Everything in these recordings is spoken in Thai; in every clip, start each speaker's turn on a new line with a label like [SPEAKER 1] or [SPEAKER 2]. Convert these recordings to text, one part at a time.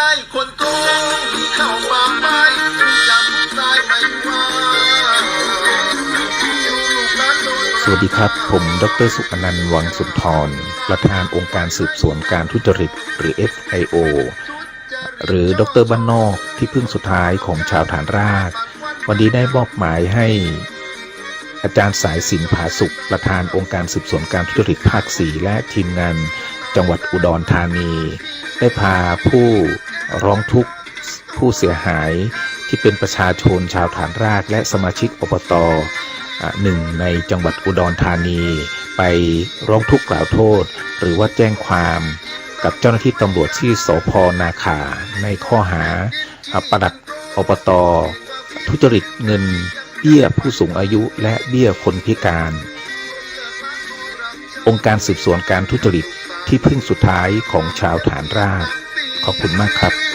[SPEAKER 1] ไล่คนโกงเข้าป่าไปมีำตายไม
[SPEAKER 2] ว่าสวัสดีครับ ผม ดร สุอนันต์ วังสุนทร ประธานองค์การสืบสวนการทุจริต หรือ FIO หรือ ดรบ้านนอก ที่พึ่งสุดท้ายของชาวฐานราก วันนี้ได้มอบหมายให้ อาจารย์สายสินผาสุข ประธานองค์การสืบสวนการทุจริตภาค 4 และทีมงานจังหวัดอุดรธานี ได้พาผู้ ร้องทุกข์ผู้เสียหายที่เป็นประชาชนชาวฐานรากและสมาชิกอบตอหนึ่งในจังหวัดอุดรธานี ไปร้องทุกข์กล่าวโทษ หรือว่าแจ้งความกับเจ้าหน้าที่ตำรวจที่สพนาขาในข้อหาประดัดอบต ทุจริตเงินเบี้ยผู้สูงอายุและเบี้ยคนพิการ องค์การสืบสวนการทุจริตที่พึ่งสุดท้ายของชาวฐานราก ขอบคุณมากครับ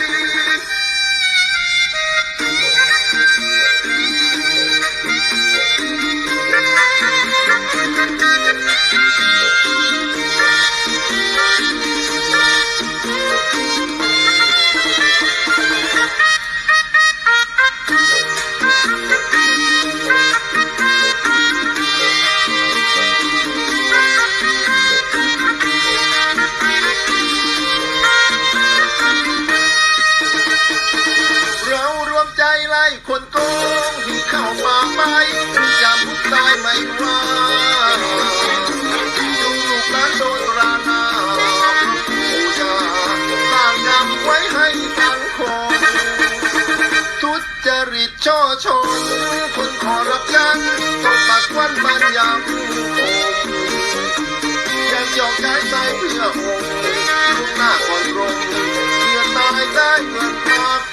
[SPEAKER 1] มใจไล่คนโกงที่เข้ามาไปที่จำพุกตายไม่ว่าจุงลูกหลานโดนรานาผู้ยาสร้างกรรมไว้ให้สังคมทุจริตช่อชน คนขอรับชันต้องปักวันมันยังคงอยากหยอกย้ายใจเพื่อองค์ลูกหน้าก่อนรงเพื่อตายได้เงินมาพี่ F.I.O.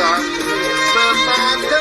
[SPEAKER 1] ท่านจ